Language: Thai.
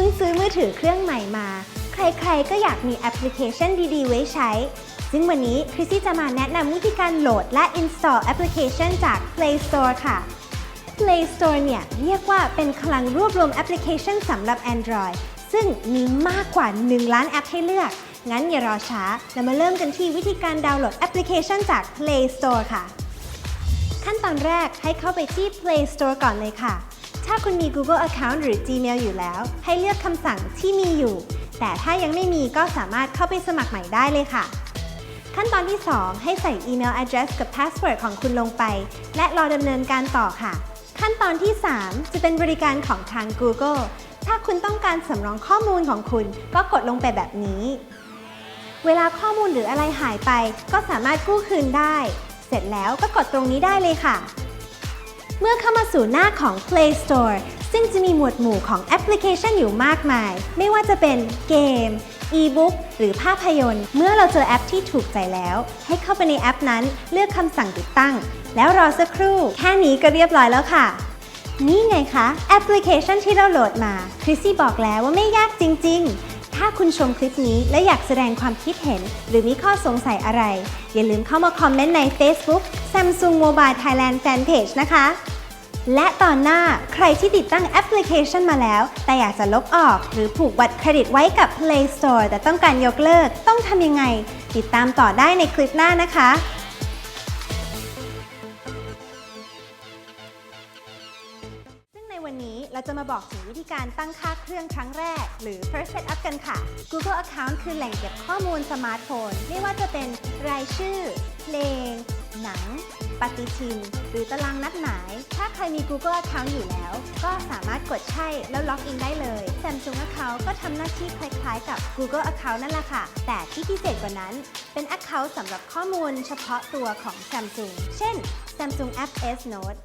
พิ่งซื้อมือถือเครื่องใหม่มา ใครๆ ก็อยากมีแอปพลิเคชันดีๆ ไว้ใช้ ซึ่งวันนี้คริสซี่จะมาแนะนำวิธีการโหลดและ install แอปพลิเคชันจาก Play Store ค่ะ Play Store เนี่ยเรียกว่าเป็นคลังรวบรวมแอปพลิเคชันสำหรับ Android ซึ่งมีมากกว่า 1 ล้านแอปให้เลือก งั้นอย่ารอช้า เรามาเริ่มกันที่วิธีการดาวน์โหลดแอปพลิเคชันจาก Play Store ค่ะ ขั้นตอนแรกให้เข้าไปที่ Play Store ก่อนเลยค่ะ ถ้าคุณมี Google Account หรือ Gmail อยู่แล้ว ให้เลือกคำสั่งที่มีอยู่ แต่ถ้ายังไม่มีก็สามารถเข้าไปสมัครใหม่ได้เลยค่ะ ขั้นตอนที่ 2 ให้ใส่อีเมล address กับ password ของคุณลงไป และรอดำเนินการต่อค่ะ ขั้นตอนที่ 3 จะเป็นบริการของทาง Google ถ้าคุณต้องการสำรองข้อมูลของคุณ ก็กดลงไปแบบนี้ เวลาข้อมูลหรืออะไรหายไป ก็สามารถกู้คืนได้ เสร็จแล้วก็กดตรงนี้ได้เลยค่ะ เมื่อเข้ามาสู่หน้าของ Play Store ซึ่งจะมีหมวดหมู่ของแอปพลิเคชันอยู่มากมาย ไม่ว่าจะเป็นเกม e-book หรือภาพยนตร์ เมื่อเราเจอแอปที่ถูกใจแล้ว ให้เข้าไปในแอปนั้น เลือกคำสั่งติดตั้ง แล้วรอสักครู่ แค่นี้ก็เรียบร้อยแล้วค่ะ นี่ไงคะแอปพลิเคชันที่เราโหลดมาคริสซี่บอกแล้วว่าไม่ยากจริง ๆถ้าคุณชมคลิปนี้และอยากแสดงความคิดเห็น หรือมีข้อสงสัยอะไร อย่าลืมเข้ามาคอมเมนต์ใน Facebook Samsung Mobile Thailand Fanpage นะคะ และตอนหน้าใครที่ติดตั้งแอปพลิเคชันมาแล้ว แต่อยากจะลบออก หรือผูกบัตรเครดิตไว้กับ Play Store แต่ต้องการยกเลิกต้องทำยังไง ติดตามต่อได้ในคลิปหน้านะคะซึ่งในวันนี้เราจะมาบอกถึงวิธีการตั้งค่าเครื่องครั้งแรก หรือ first setup กันค่ะ Google Account คือแหล่งเก็บข้อมูลสมาร์ทโฟน ไม่ว่าจะเป็นรายชื่อ เพลง หนัง ปฏิทิน หรือตารางนัดหมาย ถ้าใครมี Google Account อยู่แล้ว ก็สามารถกดใช่แล้วล็อกอินได้เลย Samsung Account ก็ทำหน้าที่คล้ายๆ กับ Google Account นั่นแหละค่ะ แต่ที่พิเศษกว่านั้น เป็น Account สำหรับข้อมูลเฉพาะตัวของ Samsung เช่น Samsung App S Note